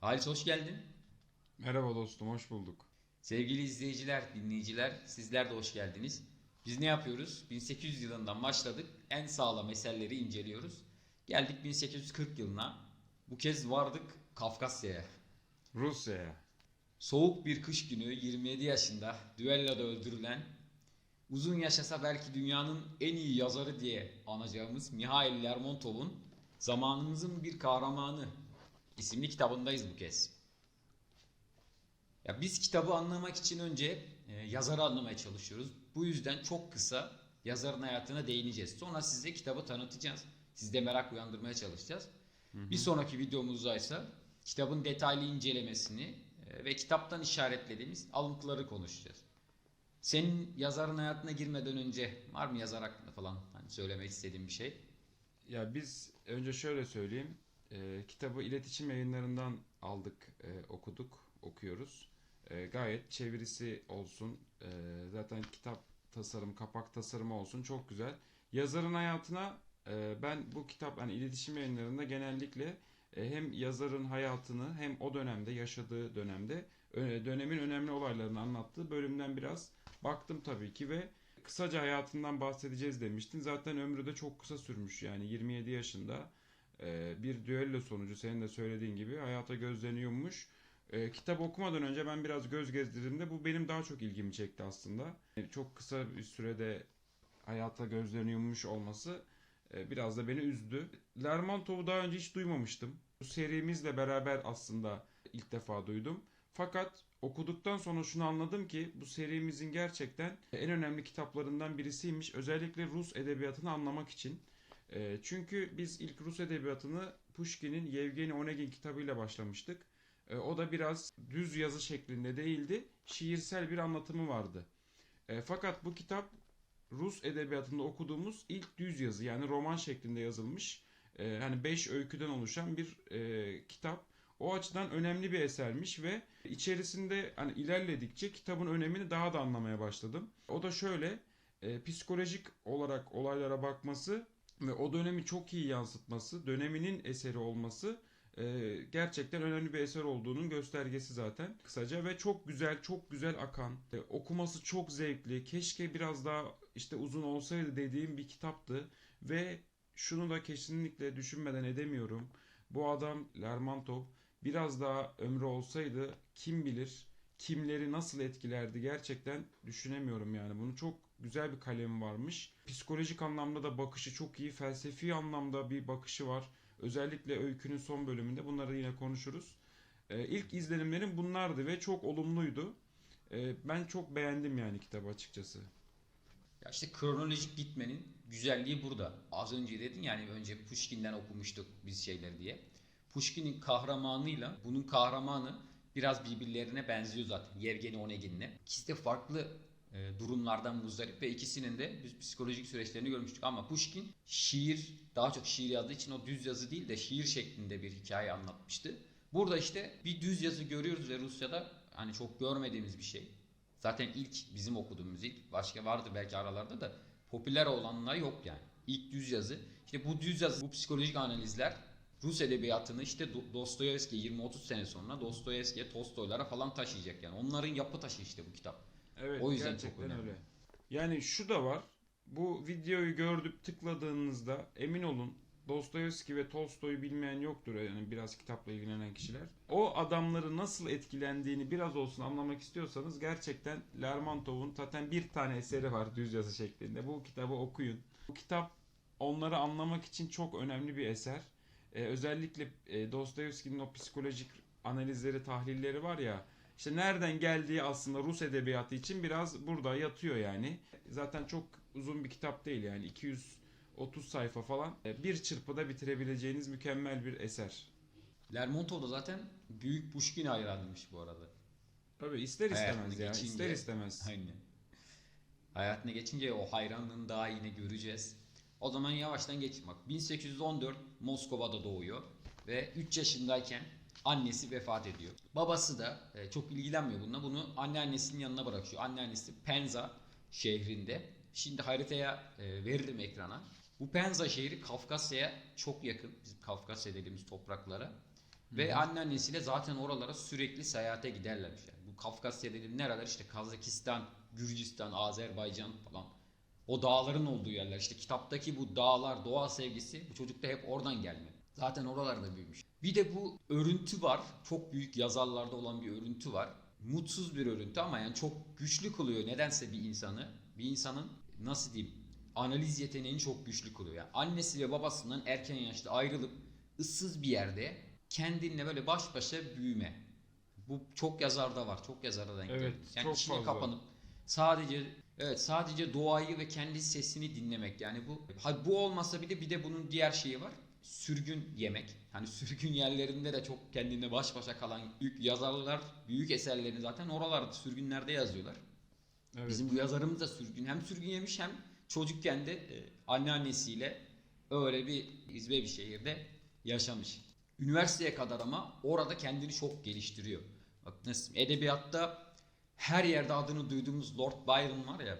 Halis hoş geldin. Merhaba dostum, hoş bulduk. Sevgili izleyiciler, dinleyiciler, sizler de hoş geldiniz. Biz ne yapıyoruz? 1800 yılından başladık. En sağlam eserleri inceliyoruz. Geldik 1840 yılına. Bu kez vardık Kafkasya'ya. Rusya'ya. Soğuk bir kış günü 27 yaşında düelloda öldürülen, uzun yaşasa belki dünyanın en iyi yazarı diye anacağımız Mihail Lermontov'un Zamanımızın Bir Kahramanı isimli kitabındayız bu kez. Ya biz kitabı anlamak için önce e, yazarı anlamaya çalışıyoruz. Bu yüzden çok kısa yazarın hayatına değineceğiz. Sonra size kitabı tanıtacağız. Sizde merak uyandırmaya çalışacağız. Bir sonraki videomuzda ise kitabın detaylı incelemesini e, ve kitaptan işaretlediğimiz alıntıları konuşacağız. Senin yazarın hayatına girmeden önce var mı yazar hakkında falan hani söylemek istediğin bir şey? Ya biz önce şöyle söyleyeyim. E, kitabı iletişim yayınlarından aldık, e, okuduk, okuyoruz. E, gayet çevirisi olsun. e, zaten kitap tasarım, kapak tasarımı olsun çok güzel. Yazarın hayatına e, ben bu kitap hani iletişim yayınlarında genellikle e, hem yazarın hayatını hem o dönemde yaşadığı dönemde dönemin önemli olaylarını anlattığı bölümden biraz baktım tabii ki ve kısaca hayatından bahsedeceğiz demiştin. Zaten ömrü de çok kısa sürmüş yani 27 yaşında e, bir düello sonucu senin de söylediğin gibi hayata gözleniyormuş. E, kitap okumadan önce ben biraz göz gezdirdiğimde bu benim daha çok ilgimi çekti aslında. E, çok kısa bir sürede hayata gözleniyormuş olması e, biraz da beni üzdü. Lermontov'u daha önce hiç duymamıştım. Bu serimizle beraber aslında ilk defa duydum. Fakat okuduktan sonra şunu anladım ki bu serimizin gerçekten en önemli kitaplarından birisiymiş. Özellikle Rus edebiyatını anlamak için. E, çünkü biz ilk Rus edebiyatını Pushkin'in Yevgeni Onegin kitabıyla başlamıştık. E, o da biraz düz yazı şeklinde değildi. Şiirsel bir anlatımı vardı. E, fakat bu kitap Rus edebiyatında okuduğumuz ilk düz yazı yani roman şeklinde yazılmış. E, hani 5 öyküden oluşan bir e, kitap. O açıdan önemli bir esermiş ve içerisinde hani ilerledikçe kitabın önemini daha da anlamaya başladım. O da şöyle e, psikolojik olarak olaylara bakması ve o dönemi çok iyi yansıtması, döneminin eseri olması e, gerçekten önemli bir eser olduğunun göstergesi zaten. Kısaca ve çok güzel, çok güzel akan, e, okuması çok zevkli. Keşke biraz daha işte uzun olsaydı dediğim bir kitaptı ve şunu da kesinlikle düşünmeden edemiyorum. Bu adam Lermontov biraz daha ömrü olsaydı kim bilir kimleri nasıl etkilerdi gerçekten düşünemiyorum yani. Bunu çok güzel bir kalemi varmış. Psikolojik anlamda da bakışı çok iyi. Felsefi anlamda bir bakışı var. Özellikle öykünün son bölümünde bunları yine konuşuruz. Ee, ilk izlenimlerim bunlardı ve çok olumluydu. Ee, ben çok beğendim yani kitabı açıkçası. Ya işte kronolojik gitmenin güzelliği burada. Az önce dedin yani önce Pushkin'den okumuştuk biz şeyleri diye. Pushkin'in kahramanıyla bunun kahramanı biraz birbirlerine benziyor zaten. Yevgeni Onegin'le. İkisi de farklı durumlardan muzdarip ve ikisinin de biz psikolojik süreçlerini görmüştük. Ama Pushkin şiir, daha çok şiir yazdığı için o düz yazı değil de şiir şeklinde bir hikaye anlatmıştı. Burada işte bir düz yazı görüyoruz ve Rusya'da hani çok görmediğimiz bir şey. Zaten ilk bizim okuduğumuz ilk başka vardı belki aralarda da popüler olanlar yok yani. İlk düz yazı. İşte bu düz yazı, bu psikolojik analizler Rus edebiyatını işte Do- Dostoyevski 20-30 sene sonra Dostoyevski'ye, Tolstoylara falan taşıyacak yani. Onların yapı taşı işte bu kitap. Evet O yüzden gerçekten çok önemli. öyle. Yani şu da var. Bu videoyu gördüp tıkladığınızda emin olun Dostoyevski ve Tolstoy'u bilmeyen yoktur yani biraz kitapla ilgilenen kişiler. O adamları nasıl etkilendiğini biraz olsun anlamak istiyorsanız gerçekten Lermontov'un zaten bir tane eseri var düz yazı şeklinde. Bu kitabı okuyun. Bu kitap onları anlamak için çok önemli bir eser. Ee, özellikle e, Dostoyevski'nin o psikolojik analizleri, tahlilleri var ya işte nereden geldiği aslında Rus edebiyatı için biraz burada yatıyor yani. Zaten çok uzun bir kitap değil yani 230 sayfa falan. E, Bir çırpıda bitirebileceğiniz mükemmel bir eser. Lermontov da zaten büyük Pushkin hayranıymış bu arada. Tabii ister Hayatını istemez ya. geçince- ister istemez. Aynen. Hayatına geçince o hayranlığını daha yine göreceğiz. O zaman yavaştan geçin bak. 1814 Moskova'da doğuyor ve 3 yaşındayken annesi vefat ediyor. Babası da e, çok ilgilenmiyor bununla. Bunu anneannesinin yanına bırakıyor. Anneannesi Penza şehrinde. Şimdi haritaya e, veririm ekrana. Bu Penza şehri Kafkasya'ya çok yakın. Bizim Kafkasya dediğimiz topraklara. Ve anneannesiyle zaten oralara sürekli seyahate giderlermiş. Yani bu Kafkasya dediğim nereler işte Kazakistan, Gürcistan, Azerbaycan falan. O dağların olduğu yerler. İşte kitaptaki bu dağlar, doğa sevgisi bu çocukta hep oradan gelme. Zaten oralarda büyümüş. Bir de bu örüntü var. Çok büyük yazarlarda olan bir örüntü var. Mutsuz bir örüntü ama yani çok güçlü kılıyor nedense bir insanı. Bir insanın nasıl diyeyim analiz yeteneğini çok güçlü kılıyor. Yani annesi ve babasından erken yaşta ayrılıp ıssız bir yerde kendinle böyle baş başa büyüme. Bu çok yazarda var. Çok yazarda denk Evet, geldi. Yani çok içine fazla. kapanıp sadece evet sadece doğayı ve kendi sesini dinlemek. Yani bu bu olmasa bir de bir de bunun diğer şeyi var. Sürgün yemek. Hani sürgün yerlerinde de çok kendine baş başa kalan büyük yazarlar büyük eserlerini zaten oralarda sürgünlerde yazıyorlar. Evet. Bizim bu yazarımız da sürgün. Hem sürgün yemiş hem çocukken de e, anneannesiyle öyle bir izbe bir şehirde yaşamış. Üniversiteye kadar ama orada kendini çok geliştiriyor. Bak nasıl edebiyatta her yerde adını duyduğumuz Lord Byron var ya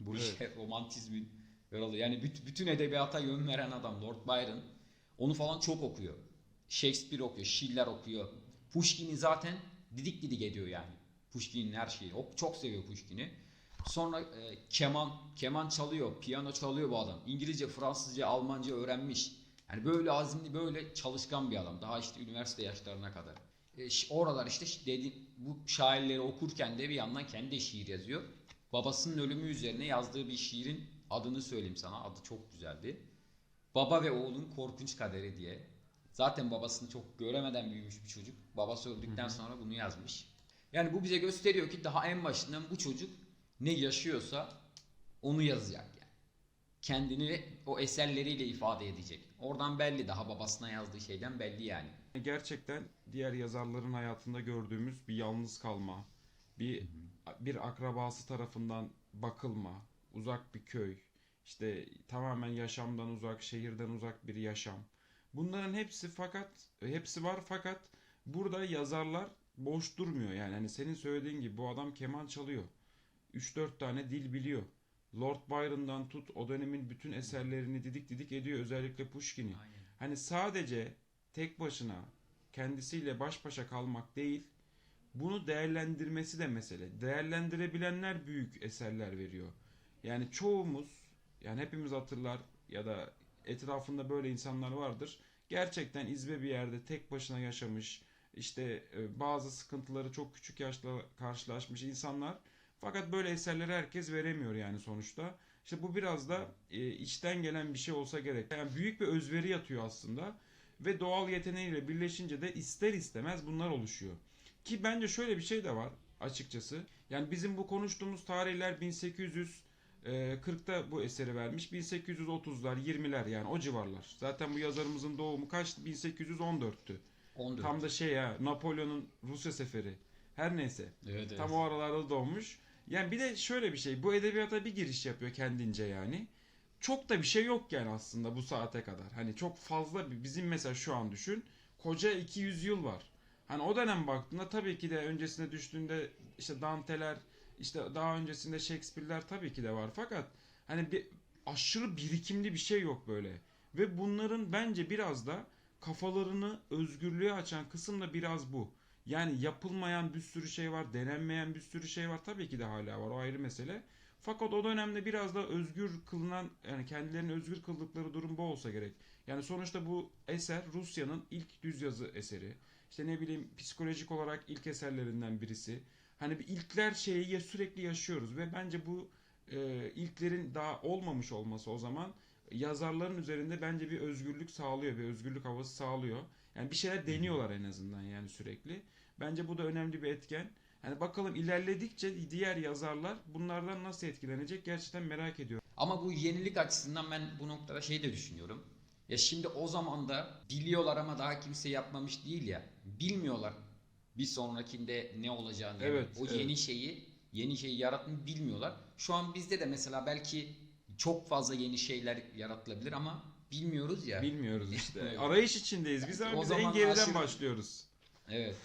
bu Evet. işte romantizmin. Yani büt- bütün edebiyata yön veren adam Lord Byron. Onu falan çok okuyor. Shakespeare okuyor, Schiller okuyor. Pushkin'i zaten didik didik ediyor yani. Pushkin'in her şeyi. O çok seviyor Pushkin'i. Sonra e, keman, keman çalıyor, piyano çalıyor bu adam. İngilizce, Fransızca, Almanca öğrenmiş. Yani böyle azimli, böyle çalışkan bir adam. Daha işte üniversite yaşlarına kadar. E, oralar işte dedi, bu şairleri okurken de bir yandan kendi şiir yazıyor. Babasının ölümü üzerine yazdığı bir şiirin adını söyleyeyim sana. Adı çok güzeldi. Baba ve oğlun korkunç kaderi diye. Zaten babasını çok göremeden büyümüş bir çocuk. Babası öldükten sonra bunu yazmış. Yani bu bize gösteriyor ki daha en başından bu çocuk ne yaşıyorsa onu yazacak yani. Kendini o eserleriyle ifade edecek. Oradan belli daha babasına yazdığı şeyden belli yani. Gerçekten diğer yazarların hayatında gördüğümüz bir yalnız kalma, bir bir akrabası tarafından bakılma, uzak bir köy, işte tamamen yaşamdan uzak, şehirden uzak bir yaşam. Bunların hepsi fakat hepsi var fakat burada yazarlar boş durmuyor yani. Hani senin söylediğin gibi bu adam keman çalıyor. 3-4 tane dil biliyor. Lord Byron'dan tut o dönemin bütün eserlerini didik didik ediyor özellikle Pushkin'i. Hani sadece tek başına kendisiyle baş başa kalmak değil, bunu değerlendirmesi de mesele. Değerlendirebilenler büyük eserler veriyor. Yani çoğumuz, yani hepimiz hatırlar ya da etrafında böyle insanlar vardır. Gerçekten izbe bir yerde tek başına yaşamış, işte e, bazı sıkıntıları çok küçük yaşta karşılaşmış insanlar. Fakat böyle eserleri herkes veremiyor yani sonuçta. İşte bu biraz da e, içten gelen bir şey olsa gerek. Yani büyük bir özveri yatıyor aslında ve doğal yeteneğiyle birleşince de ister istemez bunlar oluşuyor. Ki bence şöyle bir şey de var açıkçası. Yani bizim bu konuştuğumuz tarihler 1840'ta bu eseri vermiş. 1830'lar, 20'ler yani o civarlar. Zaten bu yazarımızın doğumu kaçtı? 1814'tü. 14. Tam da şey ya Napolyon'un Rusya seferi. Her neyse. evet, evet. Tam o aralarda doğmuş. Yani bir de şöyle bir şey. Bu edebiyata bir giriş yapıyor kendince yani. Çok da bir şey yok yani aslında bu saate kadar. Hani çok fazla bir bizim mesela şu an düşün. Koca 200 yıl var. Hani o dönem baktığında tabii ki de öncesine düştüğünde işte Dante'ler işte daha öncesinde Shakespeare'ler tabii ki de var. Fakat hani bir aşırı birikimli bir şey yok böyle. Ve bunların bence biraz da kafalarını özgürlüğe açan kısım da biraz bu. Yani yapılmayan bir sürü şey var, denenmeyen bir sürü şey var. Tabii ki de hala var. O ayrı mesele. Fakat o dönemde biraz da özgür kılınan yani kendilerini özgür kıldıkları durum bu olsa gerek. Yani sonuçta bu eser Rusya'nın ilk düz yazı eseri. İşte ne bileyim psikolojik olarak ilk eserlerinden birisi. Hani bir ilkler şeyi sürekli yaşıyoruz ve bence bu e, ilklerin daha olmamış olması o zaman yazarların üzerinde bence bir özgürlük sağlıyor, bir özgürlük havası sağlıyor. Yani bir şeyler deniyorlar en azından yani sürekli. Bence bu da önemli bir etken. Yani bakalım ilerledikçe diğer yazarlar bunlardan nasıl etkilenecek gerçekten merak ediyorum. Ama bu yenilik açısından ben bu noktada şey de düşünüyorum. Ya şimdi o zaman da biliyorlar ama daha kimse yapmamış değil ya. Bilmiyorlar bir sonrakinde ne olacağını. yani. Evet, o evet. yeni şeyi, yeni şeyi yaratmayı bilmiyorlar. Şu an bizde de mesela belki çok fazla yeni şeyler yaratılabilir ama bilmiyoruz ya. Bilmiyoruz işte. Arayış içindeyiz biz O ama biz en geriden aşırı- başlıyoruz. Evet.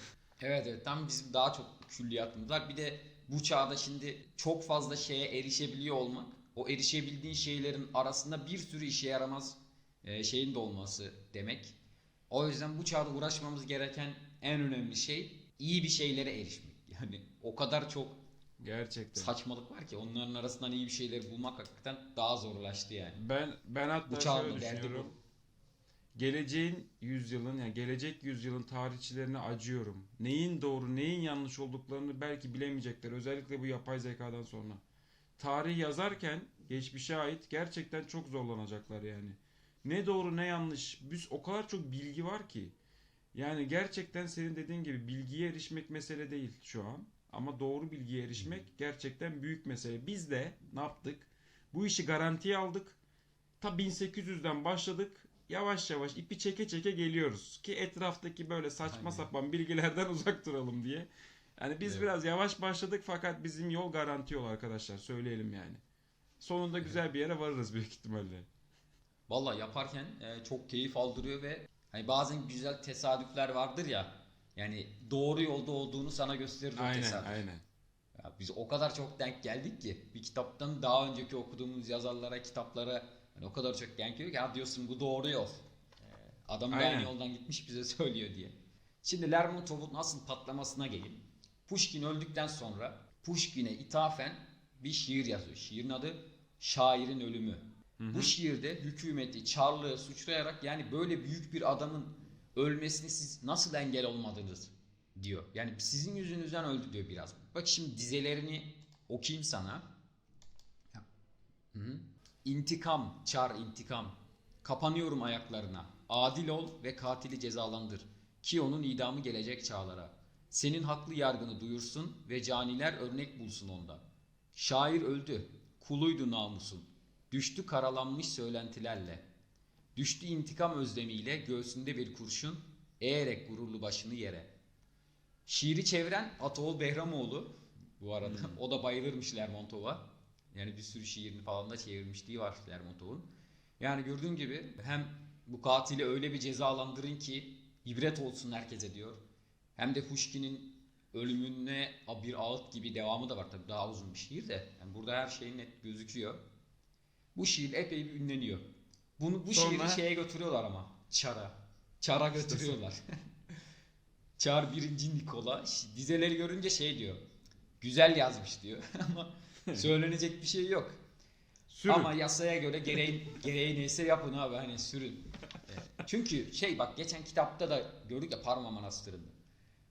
Evet evet. Tam bizim daha çok külliyatımız var. Bir de bu çağda şimdi çok fazla şeye erişebiliyor olmak, o erişebildiğin şeylerin arasında bir sürü işe yaramaz e, şeyin de olması demek. O yüzden bu çağda uğraşmamız gereken en önemli şey iyi bir şeylere erişmek. Yani o kadar çok Gerçekten. saçmalık var ki onların arasından iyi bir şeyleri bulmak hakikaten daha zorlaştı yani. Ben ben hatta şöyle düşünüyorum. bu. Geleceğin yüzyılın yani gelecek yüzyılın tarihçilerine acıyorum. Neyin doğru, neyin yanlış olduklarını belki bilemeyecekler. Özellikle bu yapay zekadan sonra. Tarih yazarken geçmişe ait gerçekten çok zorlanacaklar yani. Ne doğru ne yanlış. Biz o kadar çok bilgi var ki. Yani gerçekten senin dediğin gibi bilgiye erişmek mesele değil şu an. Ama doğru bilgiye erişmek gerçekten büyük mesele. Biz de ne yaptık? Bu işi garantiye aldık. Ta 1800'den başladık. Yavaş yavaş ipi çeke çeke geliyoruz. Ki etraftaki böyle saçma Aynen. sapan bilgilerden uzak duralım diye. Yani biz Evet. biraz yavaş başladık fakat bizim yol garanti yol arkadaşlar. Söyleyelim yani. Sonunda güzel bir yere varırız büyük ihtimalle. Valla yaparken e, çok keyif aldırıyor ve hani bazen güzel tesadüfler vardır ya. Yani doğru yolda olduğunu sana gösterir o Aynen tesadüf. aynen. Ya biz o kadar çok denk geldik ki bir kitaptan daha önceki okuduğumuz yazarlara, kitaplara hani o kadar çok denk geliyor ki ha diyorsun bu doğru yol. Ee, Adam da aynı yoldan gitmiş bize söylüyor diye. Şimdi Lermontov'un asıl patlamasına gelin. Pushkin öldükten sonra Pushkin'e ithafen bir şiir yazıyor. Şiirin adı Şairin Ölümü. Bu şiirde hükümeti, çarlığı suçlayarak yani böyle büyük bir adamın ölmesini siz nasıl engel olmadınız diyor. Yani sizin yüzünüzden öldü diyor biraz. Bak şimdi dizelerini okuyayım sana. Hı hı. İntikam, çar intikam. Kapanıyorum ayaklarına. Adil ol ve katili cezalandır. Ki onun idamı gelecek çağlara. Senin haklı yargını duyursun ve caniler örnek bulsun onda. Şair öldü, kuluydu namusun. Düştü karalanmış söylentilerle. Düştü intikam özlemiyle göğsünde bir kurşun, eğerek gururlu başını yere. Şiiri çeviren Ataol Behramoğlu bu arada. O da bayılırmış Lermontov'a. Yani bir sürü şiirini falan da çevirmişliği var Lermontov'un. Yani gördüğün gibi hem bu katili öyle bir cezalandırın ki ibret olsun herkese diyor. Hem de Pushkin'in ölümüne bir ağıt gibi devamı da var tabii daha uzun bir şiir de. Yani burada her şey net gözüküyor. Bu şiir epey bir ünleniyor. Bunu bu Sonra- şiiri şeye götürüyorlar ama. Çara. Çara götürüyorlar. Çar birinci Nikola dizeleri görünce şey diyor. Güzel yazmış diyor ama söylenecek bir şey yok. Sürün. Ama yasaya göre gereği, gereği neyse yapın abi hani sürün. Evet. Çünkü şey bak geçen kitapta da gördük ya Parma Manastırı'nda.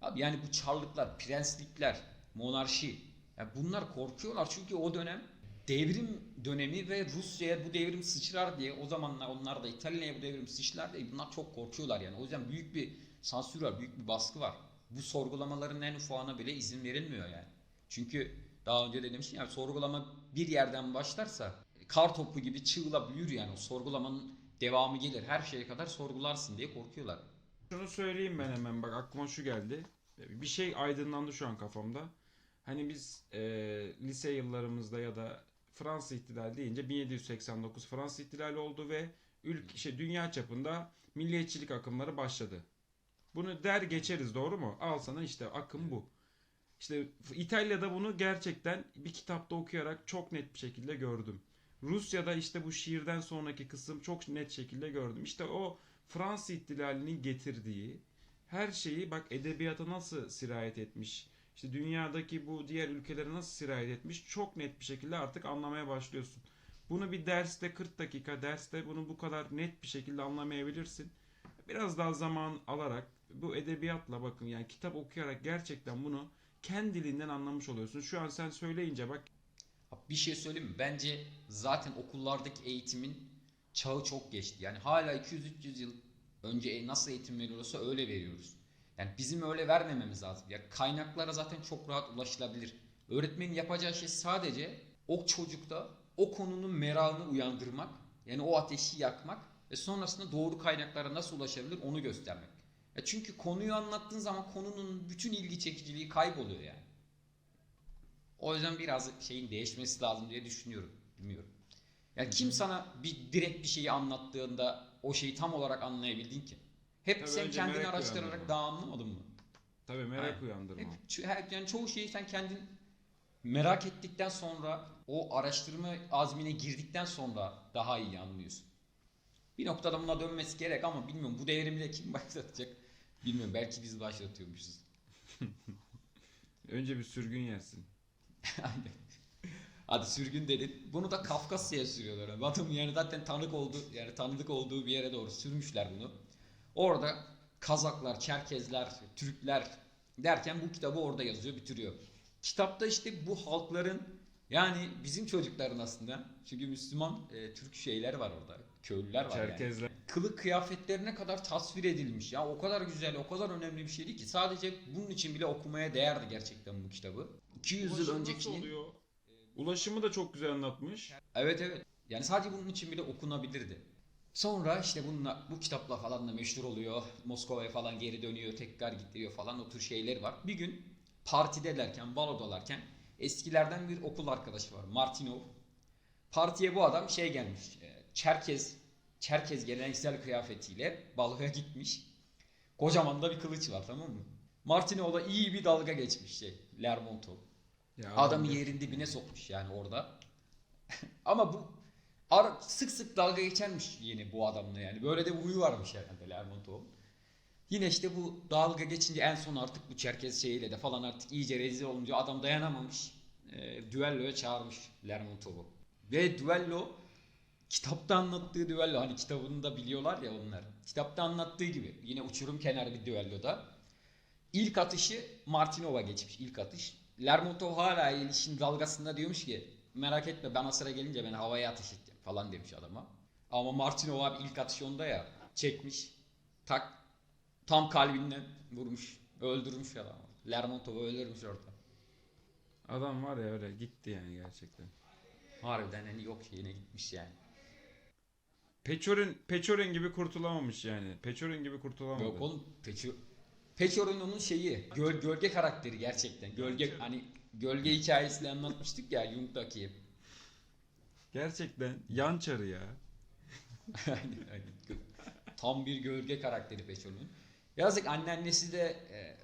Abi yani bu çarlıklar, prenslikler, monarşi yani bunlar korkuyorlar çünkü o dönem devrim dönemi ve Rusya'ya bu devrim sıçrar diye o zamanlar onlar da İtalya'ya bu devrim sıçrar diye bunlar çok korkuyorlar yani. O yüzden büyük bir sansür var, büyük bir baskı var. Bu sorgulamaların en ufağına bile izin verilmiyor yani. Çünkü daha önce de demiştim yani sorgulama bir yerden başlarsa kar topu gibi çığla büyür yani o sorgulamanın devamı gelir. Her şeye kadar sorgularsın diye korkuyorlar. Şunu söyleyeyim ben hemen bak aklıma şu geldi. Bir şey aydınlandı şu an kafamda. Hani biz e, lise yıllarımızda ya da Fransız ihtilali deyince 1789 Fransız ihtilali oldu ve ülke şey dünya çapında milliyetçilik akımları başladı. Bunu der geçeriz doğru mu? Al sana işte akım bu. İşte İtalya'da bunu gerçekten bir kitapta okuyarak çok net bir şekilde gördüm. Rusya'da işte bu şiirden sonraki kısım çok net şekilde gördüm. İşte o Fransız ihtilalinin getirdiği her şeyi bak edebiyata nasıl sirayet etmiş. İşte dünyadaki bu diğer ülkelere nasıl sirayet etmiş çok net bir şekilde artık anlamaya başlıyorsun. Bunu bir derste 40 dakika derste bunu bu kadar net bir şekilde anlamayabilirsin. Biraz daha zaman alarak bu edebiyatla bakın yani kitap okuyarak gerçekten bunu kendiliğinden anlamış oluyorsun. Şu an sen söyleyince bak Bir şey söyleyeyim mi? Bence zaten okullardaki eğitimin çağı çok geçti. Yani hala 200-300 yıl önce e- nasıl eğitim veriyorsa öyle veriyoruz. Yani bizim öyle vermememiz lazım. Ya kaynaklara zaten çok rahat ulaşılabilir. Öğretmenin yapacağı şey sadece o çocukta o konunun merakını uyandırmak. Yani o ateşi yakmak ve sonrasında doğru kaynaklara nasıl ulaşabilir onu göstermek. Ya çünkü konuyu anlattığın zaman konunun bütün ilgi çekiciliği kayboluyor yani. O yüzden biraz şeyin değişmesi lazım diye düşünüyorum. Bilmiyorum. Yani kim sana bir direkt bir şeyi anlattığında o şeyi tam olarak anlayabildin ki? Hep Tabii sen önce kendini merak araştırarak uyandırma. daha anlamadın mı? tabii merak Aynen. uyandırma. Hep, her- yani çoğu şeyi sen kendin merak ettikten sonra o araştırma azmine girdikten sonra daha iyi anlıyorsun. Bir noktada buna dönmesi gerek ama bilmiyorum bu devrimi de kim başlatacak bilmiyorum belki biz başlatıyormuşuz. Önce bir sürgün yersin. Aynen. Hadi sürgün dedin. Bunu da Kafkasya'ya sürüyorlar. Adam yani zaten tanık oldu yani tanıdık olduğu bir yere doğru sürmüşler bunu. Orada Kazaklar, Çerkezler, Türkler derken bu kitabı orada yazıyor, bitiriyor. Kitapta işte bu halkların yani bizim çocukların aslında çünkü Müslüman e, Türk şeyler var orada. Köylüler var yani Çerkezler. kılık kıyafetlerine kadar tasvir edilmiş. Ya o kadar güzel, o kadar önemli bir şeydi ki sadece bunun için bile okumaya değerdi gerçekten bu kitabı. 200 yıl Ulaşım öncekinin? Ulaşımı da çok güzel anlatmış. Evet evet. Yani sadece bunun için bile okunabilirdi. Sonra işte bununla, bu kitapla falan da meşhur oluyor. Moskova'ya falan geri dönüyor, tekrar gidiyor falan o tür şeyler var. Bir gün partidelerken, balodalarken eskilerden bir okul arkadaşı var. Martinov. Partiye bu adam şey gelmiş. e, Çerkez, Çerkez geleneksel kıyafetiyle balığa gitmiş. Kocaman da bir kılıç var tamam mı? Martinov'la iyi bir dalga geçmiş şey. Lermontov. Ya Adamı adam- yerin dibine sokmuş yani orada. Ama bu ara, sık sık dalga geçermiş yine bu adamla yani. Böyle de bir huyu varmış herhalde Lermontov'un. Yine işte bu dalga geçince en son artık bu Çerkez şeyiyle de falan artık iyice rezil olunca adam dayanamamış. E, düelloya çağırmış Lermontov'u. Ve düello kitapta anlattığı düello hani kitabını da biliyorlar ya onlar. Kitapta anlattığı gibi yine uçurum kenarı bir düelloda. İlk atışı Martinov'a geçmiş ilk atış. Lermontov hala ilişkin dalgasında diyormuş ki merak etme bana sıra gelince ben havaya ateş edeceğim falan demiş adama. Ama Martinov abi ilk atış onda ya çekmiş tak tam kalbinden vurmuş öldürmüş adamı. Lermontov'u öldürmüş orada. Adam var ya öyle gitti yani gerçekten. Harbiden hani yok yine gitmiş yani. Peçorin, Peçorin gibi kurtulamamış yani. Peçorin gibi kurtulamadı. Yok oğlum Peço Peçor'un onun şeyi göl, gölge karakteri gerçekten. Gölge hani gölge hikayesini anlatmıştık ya Jung'daki. Gerçekten yan çarı ya. Aynen, aynen. Tam bir gölge karakteri Peçol'un. Yazık anneannesi de e,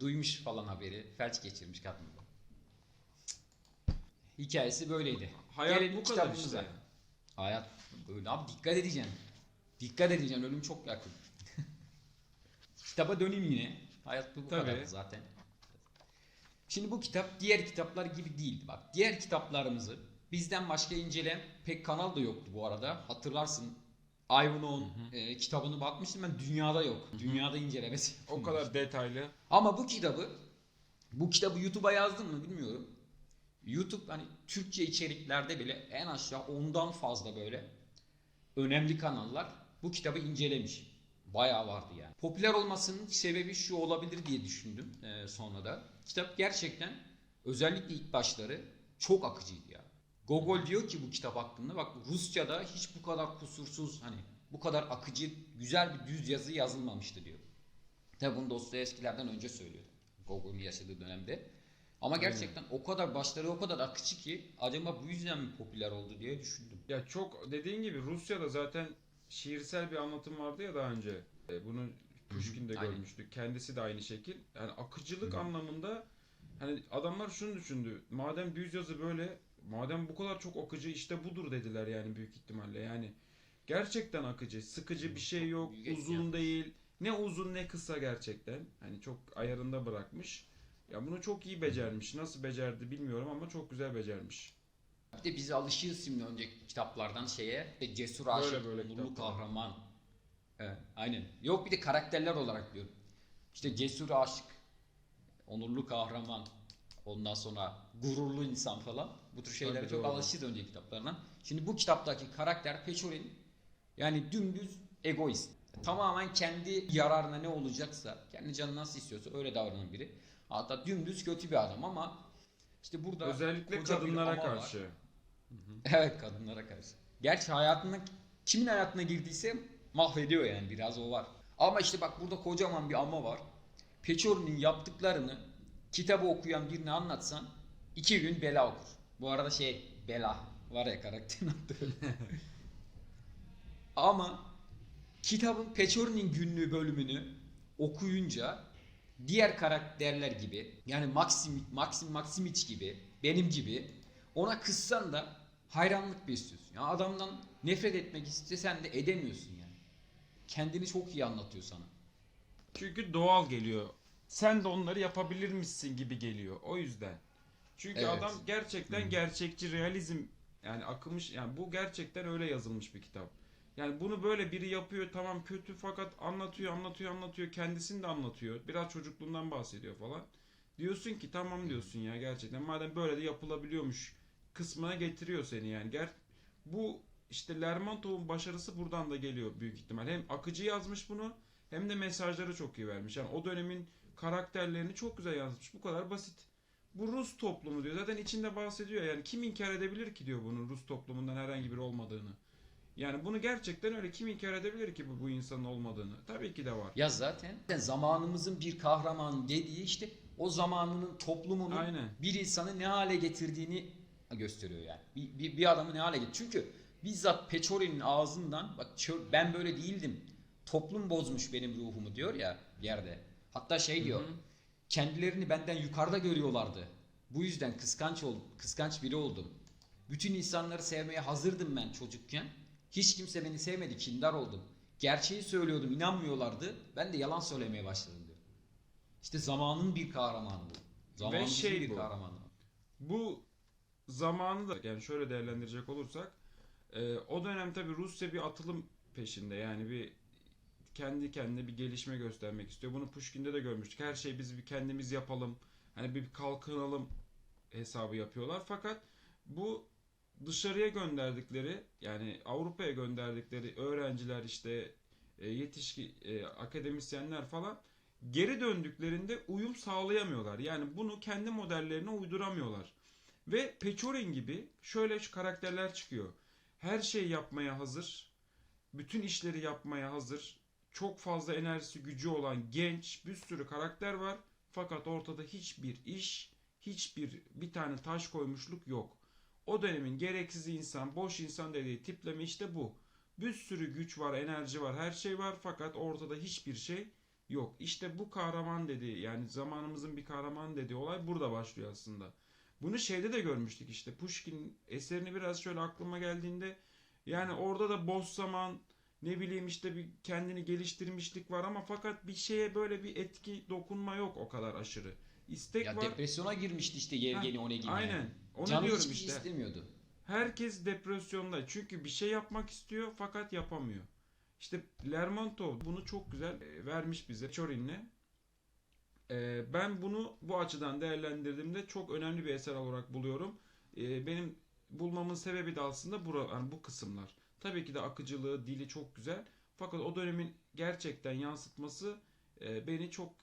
duymuş falan haberi. Felç geçirmiş kadın. da. Hikayesi böyleydi. Hayat Gelelim bu kadar işte. Hayat böyle abi dikkat edeceksin. Dikkat edeceksin ölüm çok yakın. Kitaba döneyim yine. Hayat bu, bu kadar zaten. Şimdi bu kitap diğer kitaplar gibi değil. Bak diğer kitaplarımızı bizden başka inceleyen pek kanal da yoktu bu arada. Hatırlarsın Ivanhoe'un e, kitabını bakmıştım ben dünyada yok. Dünyada incelemesi. O kadar detaylı. Ama bu kitabı bu kitabı YouTube'a yazdım mı bilmiyorum. YouTube hani Türkçe içeriklerde bile en aşağı ondan fazla böyle önemli kanallar bu kitabı incelemiş. Bayağı vardı yani. Popüler olmasının sebebi şu olabilir diye düşündüm e, sonra da. Kitap gerçekten özellikle ilk başları çok akıcıydı ya. Gogol diyor ki bu kitap hakkında bak Rusça'da hiç bu kadar kusursuz hani bu kadar akıcı güzel bir düz yazı yazılmamıştı diyor. Tabi bunu Dostoyevskilerden önce söylüyordu. Gogol'ün yaşadığı dönemde. Ama gerçekten o kadar başları o kadar akıcı ki acaba bu yüzden mi popüler oldu diye düşündüm. Ya çok dediğin gibi Rusya'da zaten şiirsel bir anlatım vardı ya daha önce. E, Bunu Pushkin'de aynen. görmüştük. Kendisi de aynı şekil. Yani akıcılık hı. anlamında hani adamlar şunu düşündü. Madem düz yazı böyle, madem bu kadar çok akıcı işte budur dediler yani büyük ihtimalle. Yani gerçekten akıcı, sıkıcı bir şey yok, uzun değil. Ne uzun ne kısa gerçekten. Hani çok ayarında bırakmış. Ya bunu çok iyi becermiş. Nasıl becerdi bilmiyorum ama çok güzel becermiş. Bir de biz alışığız şimdi önceki kitaplardan şeye. Cesur aşık, Böyle böyle onurlu kitaplar. kahraman. Evet, aynen. Yok bir de karakterler olarak diyorum. İşte cesur aşık, onurlu kahraman, ondan sonra gururlu insan falan. Bu tür şeylere Tabii, çok doğru. alışığız önceki kitaplardan. Şimdi bu kitaptaki karakter Pechorin yani dümdüz egoist. Tamamen kendi yararına ne olacaksa, kendi canı nasıl istiyorsa öyle davranan biri. Hatta dümdüz kötü bir adam ama işte burada Özellikle kadınlara ama var. karşı. Evet kadınlara karşı. Gerçi hayatına kimin hayatına girdiyse mahvediyor yani biraz o var. Ama işte bak burada kocaman bir ama var. Peçor'un yaptıklarını kitabı okuyan birine anlatsan iki gün bela okur. Bu arada şey bela var ya karakterin adı. Ama kitabın Peçor'un günlüğü bölümünü okuyunca diğer karakterler gibi yani Maxim, Maxim Maximiç gibi benim gibi ona kızsan da hayranlık besliyorsun. Ya adamdan nefret etmek istesen de edemiyorsun yani. kendini çok iyi anlatıyor sana. Çünkü doğal geliyor. Sen de onları yapabilirmişsin gibi geliyor. O yüzden. Çünkü Evet. adam gerçekten gerçekçi realizm yani akımış yani bu gerçekten öyle yazılmış bir kitap. Yani bunu böyle biri yapıyor tamam kötü fakat anlatıyor anlatıyor anlatıyor kendisini de anlatıyor. Biraz çocukluğundan bahsediyor falan. Diyorsun ki tamam diyorsun ya gerçekten madem böyle de yapılabiliyormuş kısmına getiriyor seni yani. Ger bu işte Lermontov'un başarısı buradan da geliyor büyük ihtimal. Hem akıcı yazmış bunu hem de mesajları çok iyi vermiş. Yani o dönemin karakterlerini çok güzel yazmış. Bu kadar basit. Bu Rus toplumu diyor. Zaten içinde bahsediyor. Yani kim inkar edebilir ki diyor bunun Rus toplumundan herhangi biri olmadığını. Yani bunu gerçekten öyle kim inkar edebilir ki bu, bu insanın olmadığını? Tabii ki de var. Ya zaten zamanımızın bir kahraman dediği işte o zamanının toplumunun Aynen. bir insanı ne hale getirdiğini gösteriyor yani. Bir, bir, bir adamı ne hale getir. Çünkü bizzat Peçori'nin ağzından bak ben böyle değildim. Toplum bozmuş benim ruhumu diyor ya yerde. Hatta şey diyor. Hı hı. Kendilerini benden yukarıda görüyorlardı. Bu yüzden kıskanç oldum, kıskanç biri oldum. Bütün insanları sevmeye hazırdım ben çocukken. Hiç kimse beni sevmedi, kindar oldum. Gerçeği söylüyordum, inanmıyorlardı. Ben de yalan söylemeye başladım diyor. İşte zamanın bir kahramanı bu. Zamanımızın şey bir bu. kahramanı. Bu zamanı da yani şöyle değerlendirecek olursak e, o dönem tabii Rusya bir atılım peşinde. Yani bir kendi kendine bir gelişme göstermek istiyor. Bunu Pushkin'de de görmüştük. Her şeyi biz bir kendimiz yapalım. Hani bir kalkınalım hesabı yapıyorlar. Fakat bu dışarıya gönderdikleri yani Avrupa'ya gönderdikleri öğrenciler işte e, yetişki e, akademisyenler falan geri döndüklerinde uyum sağlayamıyorlar. Yani bunu kendi modellerine uyduramıyorlar. Ve Pechorin gibi şöyle şu karakterler çıkıyor. Her şeyi yapmaya hazır. Bütün işleri yapmaya hazır. Çok fazla enerjisi gücü olan genç bir sürü karakter var. Fakat ortada hiçbir iş, hiçbir bir tane taş koymuşluk yok. O dönemin gereksiz insan, boş insan dediği tipleme işte bu. Bir sürü güç var, enerji var, her şey var fakat ortada hiçbir şey yok. İşte bu kahraman dediği yani zamanımızın bir kahraman dediği olay burada başlıyor aslında. Bunu şeyde de görmüştük işte Pushkin eserini biraz şöyle aklıma geldiğinde yani orada da boş zaman ne bileyim işte bir kendini geliştirmişlik var ama fakat bir şeye böyle bir etki dokunma yok o kadar aşırı. İstek Ya var. depresyona girmişti işte Yevgeni Onegin. Aynen. yani. Onu Canı diyorum şey işte. istemiyordu. Herkes depresyonda çünkü bir şey yapmak istiyor fakat yapamıyor. İşte Lermontov bunu çok güzel e, vermiş bize Çorin'le. E, Ben bunu bu açıdan değerlendirdiğimde çok önemli bir eser olarak buluyorum. E, Benim bulmamın sebebi de aslında bura, yani bu kısımlar. Tabii ki de akıcılığı, dili çok güzel. Fakat o dönemin gerçekten yansıtması e, beni çok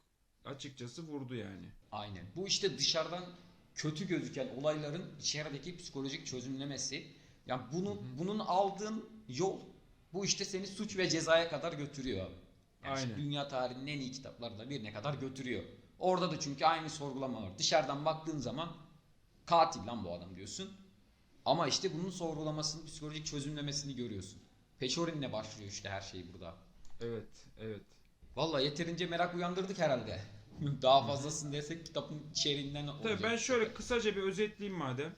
açıkçası vurdu yani. Aynen. Bu işte dışarıdan kötü gözüken olayların içerideki psikolojik çözümlemesi. Yani bunu bunun aldığın yol bu işte seni suç ve cezaya kadar götürüyor abi. Yani Aynen. dünya tarihinin en iyi kitaplarından birine kadar götürüyor. Orada da çünkü aynı sorgulama var. Dışarıdan baktığın zaman katil lan bu adam diyorsun. Ama işte bunun sorgulamasını, psikolojik çözümlemesini görüyorsun. Peçorin'le başlıyor işte her şey burada. Evet, evet. Vallahi yeterince merak uyandırdık herhalde. Daha fazlasını desek kitabın içeriğinden olacak. Tabii ben şöyle kısaca bir özetleyeyim madem.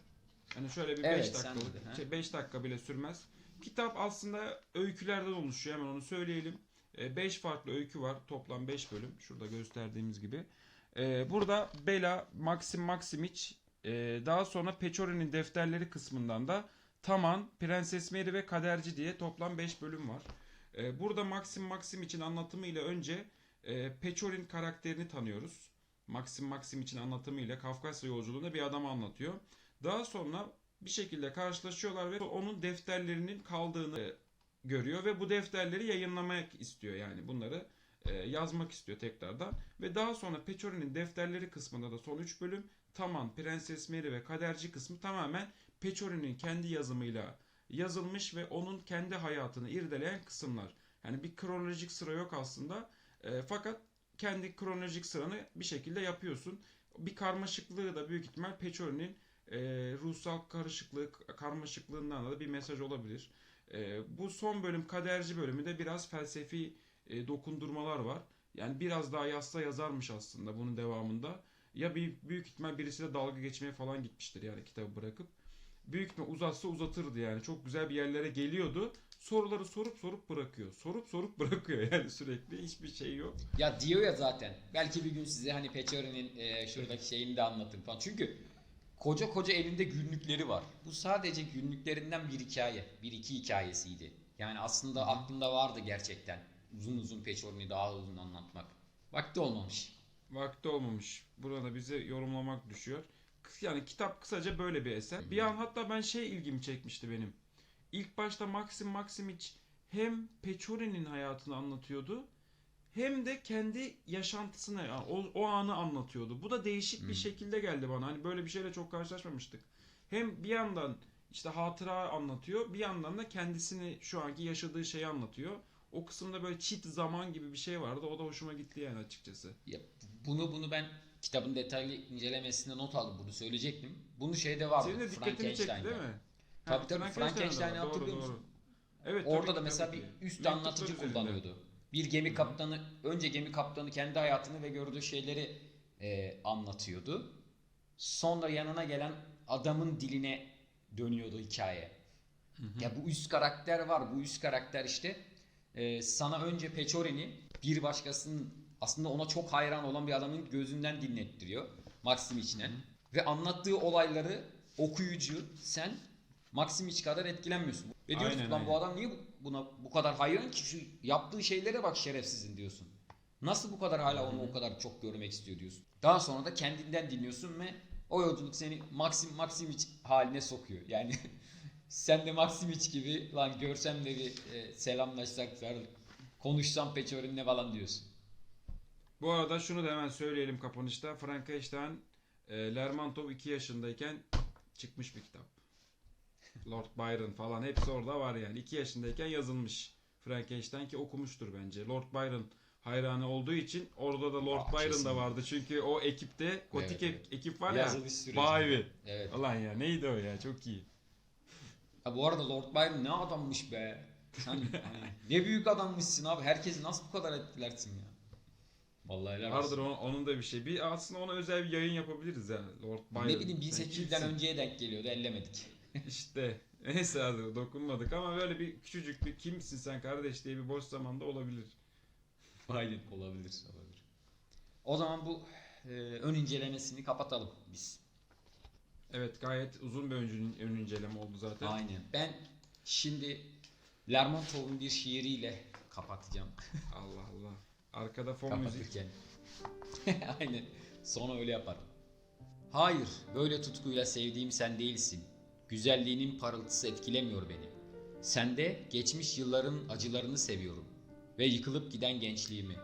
Hani şöyle bir 5 Evet, dakikalık, de, ha. şey, 5 dakika bile sürmez. Kitap aslında öykülerden oluşuyor hemen onu söyleyelim. 5 farklı öykü var. Toplam 5 bölüm. Şurada gösterdiğimiz gibi. Ee, burada Bela, Maxim Maximiç, e, daha sonra Peçori'nin defterleri kısmından da Taman, Prenses Mary ve Kaderci diye toplam 5 bölüm var. Ee, burada Maxim Maximiç'in anlatımıyla önce e, Peçorin karakterini tanıyoruz. Maxim Maxim için anlatımıyla Kafkasya yolculuğunda bir adam anlatıyor. Daha sonra bir şekilde karşılaşıyorlar ve onun defterlerinin kaldığını e, görüyor ve bu defterleri yayınlamak istiyor yani bunları yazmak istiyor tekrardan ve daha sonra Peçori'nin defterleri kısmında da son 3 bölüm Taman, Prenses Mary ve Kaderci kısmı tamamen Peçori'nin kendi yazımıyla yazılmış ve onun kendi hayatını irdeleyen kısımlar. Yani bir kronolojik sıra yok aslında. E, fakat kendi kronolojik sıranı bir şekilde yapıyorsun. Bir karmaşıklığı da büyük ihtimal Peçori'nin e, ruhsal karışıklığı, karmaşıklığından da bir mesaj olabilir. E, bu son bölüm kaderci bölümü de biraz felsefi e, dokundurmalar var. Yani biraz daha yazsa yazarmış aslında bunun devamında. Ya bir büyük ihtimal birisi de dalga geçmeye falan gitmiştir yani kitabı bırakıp. büyük ihtimal uzatsa uzatırdı yani. Çok güzel bir yerlere geliyordu. Soruları sorup sorup bırakıyor. Sorup sorup bırakıyor yani sürekli. Hiçbir şey yok. Ya diyor ya zaten. Belki bir gün size hani Peçore'nin e, şuradaki şeyini de anlatırım falan. Çünkü koca koca elinde günlükleri var. Bu sadece günlüklerinden bir hikaye. Bir iki hikayesiydi. Yani aslında aklında vardı gerçekten. Uzun uzun Peçore'ni daha uzun anlatmak. Vakti olmamış. Vakti olmamış. Burada bize yorumlamak düşüyor. Yani kitap kısaca böyle bir eser. Bir an hatta ben şey ilgimi çekmişti benim. İlk başta Maxim Maximiç hem Peçore'nin hayatını anlatıyordu hem de kendi yaşantısını yani o, o anı anlatıyordu. Bu da değişik bir şekilde geldi bana. Hani böyle bir şeyle çok karşılaşmamıştık. Hem bir yandan işte hatıra anlatıyor, bir yandan da kendisini şu anki yaşadığı şeyi anlatıyor. O kısımda böyle çit zaman gibi bir şey vardı. O da hoşuma gitti yani açıkçası. Ya, bunu bunu ben kitabın detaylı incelemesinde not aldım. Bunu söyleyecektim. Bunu şeyde vardı. Senin de dikkatini çekti değil mi? Tabii Ha, tabii, Frankenstein'i. Doğru, hatırlıyor doğru. musun? Evet, Orada da mesela bir üst Mektuplar anlatıcı üzerinde. kullanıyordu. Bir gemi kaptanı önce gemi kaptanı kendi hayatını ve gördüğü şeyleri e, anlatıyordu. Sonra yanına gelen adamın diline dönüyordu hikaye. Ya bu üst karakter var. Bu üst karakter işte e, sana önce Peçore'ni bir başkasının aslında ona çok hayran olan bir adamın gözünden dinlettiriyor. Maximiç'den. Ve anlattığı olayları okuyucu sen Maximiç kadar etkilenmiyorsun. Ve diyorsun Aynen, lan bu aynen. adam niye bu- buna bu kadar hayran ki şu yaptığı şeylere bak şerefsizin diyorsun. Nasıl bu kadar hala onu o kadar çok görmek istiyor diyorsun. Daha sonra da kendinden dinliyorsun ve o yolculuk seni Maxim Maximiç haline sokuyor. Yani sen de Maximiç gibi lan görsem de bir e, selamlaşsak, sarılıp konuşsam Peçorin'le falan diyorsun. Bu arada şunu da hemen söyleyelim kapanışta. Frankenstein e, Lermontov 2 yaşındayken çıkmış bir kitap. Lord Byron falan hepsi orada var yani. 2 yaşındayken yazılmış Frankenstein ki okumuştur bence. Lord Byron hayranı olduğu için orada da Lord Aa, Byron kesin. da vardı. Çünkü o ekipte gotik Evet, ek- ekip var ya. Yazılış. Vay be. Evet. Ulan ya neydi o ya çok iyi. Ha, bu arada Lord Byron ne adammış be. Sen hani ne büyük adammışsın abi. Herkesi nasıl bu kadar etkilersin ya. Vallahi helal olsun. Vardır onun, onun da bir şey. Bir aslında ona özel bir yayın yapabiliriz yani. Lord Byron. Ne bileyim Sen 1800'den kimsin? önceye denk geliyordu ellemedik. İşte neyse hadi dokunmadık ama böyle bir küçücük bir kimsin sen kardeş diye bir boş zamanda olabilir. Aynen olabilir olabilir. O zaman bu e, ön incelemesini kapatalım biz. Evet gayet uzun bir ön, ön inceleme oldu zaten. Aynen. Ben şimdi Lermontov'un bir şiiriyle kapatacağım. Allah Allah. Arkada fon müzik. Aynen. Sonra öyle yaparım. Hayır, böyle tutkuyla sevdiğim sen değilsin. Güzelliğinin parıltısı etkilemiyor beni. Sende geçmiş yılların acılarını seviyorum ve yıkılıp giden gençliğimi.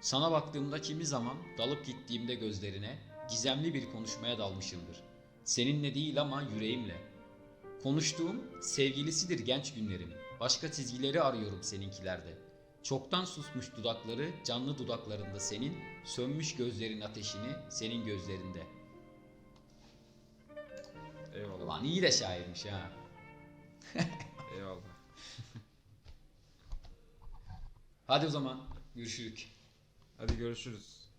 Sana baktığımda kimi zaman dalıp gittiğimde gözlerine gizemli bir konuşmaya dalmışımdır. Seninle değil ama yüreğimle. Konuştuğum sevgilisidir genç günlerim. Başka çizgileri arıyorum seninkilerde. Çoktan susmuş dudakları canlı dudaklarında senin, sönmüş gözlerin ateşini senin gözlerinde. Eyvallah. Ulan iyi de şairmiş ha. Eyvallah. Hadi o zaman görüşürük. Hadi görüşürüz.